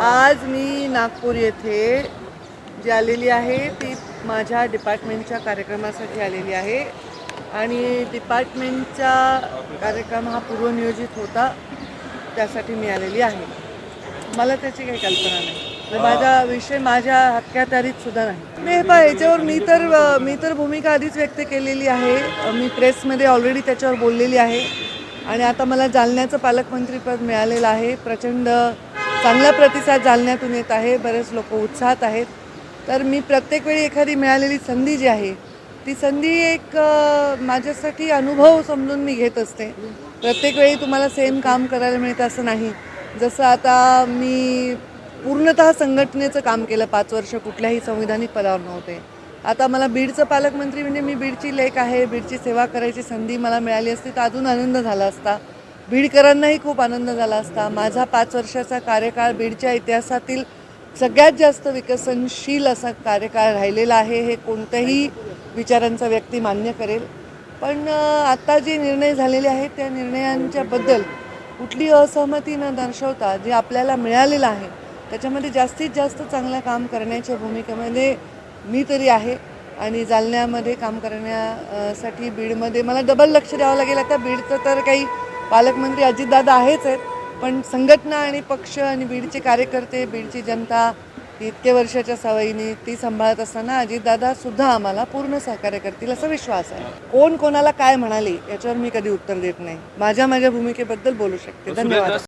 आज मी नागपूर येथे जी आलेली आहे ती माझ्या डिपार्टमेंटच्या कार्यक्रमासाठी आलेली आहे. आणि डिपार्टमेंटचा कार्यक्रम हा पूर्वनियोजित होता त्यासाठी मी आलेली आहे. मला त्याची काही कल्पना नाही. तर माझा विषय माझ्या हक्क्यातारीत सुद्धा नाही. मी हे पहा याच्यावर मी तर मी तर भूमिका आधीच व्यक्त केलेली आहे. मी प्रेसमध्ये ऑलरेडी त्याच्यावर बोललेली आहे. आणि आता मला जालन्याचं पालकमंत्रीपद मिळालेलं आहे. प्रचंड चांगला प्रतिसाद जालन्यातून येत आहे बरेच लोक उत्साहात आहेत. तर मी प्रत्येक वेळी एखादी मिळालेली संधी जी आहे ती संधी एक माझ्यासाठी अनुभव समजून मी घेत असते. प्रत्येक वेळी तुम्हाला सेम काम करायला मिळतं असं नाही. जसं आता मी पूर्णतः संघटनेचं काम केलं पाच वर्ष कुठल्याही संविधानिक पदावर नव्हते. आता मला बीडचं पालकमंत्री म्हणजे मी बीडची लेख आहे बीडची सेवा करायची संधी मला मिळाली असती तर अजून आनंद झाला असता. बीडकरांनाही खूप आनंद झाला असता. माझा पाच वर्षाचा कार्यकाळ बीडच्या इतिहासातील सगळ्यात जास्त विकसनशील असा कार्यकाळ राहिलेला आहे हे कोणत्याही विचारांचा व्यक्ती मान्य करेल. पण आत्ता जे निर्णय झालेले आहेत त्या निर्णयांच्याबद्दल कुठली असहमती न दर्शवता जे आपल्याला मिळालेलं आहे त्याच्यामध्ये जास्तीत जास्त चांगलं काम करण्याच्या भूमिकेमध्ये मी तरी आहे आणि जालन्यामध्ये काम करण्यासाठी बीडमध्ये मला डबल लक्ष द्यावं लागेल. आता बीडचं तर काही पालकमंत्री अजितदादा आहेच आहेत पण संघटना आणि पक्ष आणि बीडचे कार्यकर्ते बीडची जनता इतक्या वर्षाच्या सवयीने ती सांभाळत असताना अजितदादा सुद्धा आम्हाला पूर्ण सहकार्य करतील असा विश्वास आहे. कोण कोणाला काय म्हणाले याच्यावर मी कधी उत्तर देत नाही. माझ्या माझ्या भूमिकेबद्दल बोलू शकते. धन्यवाद.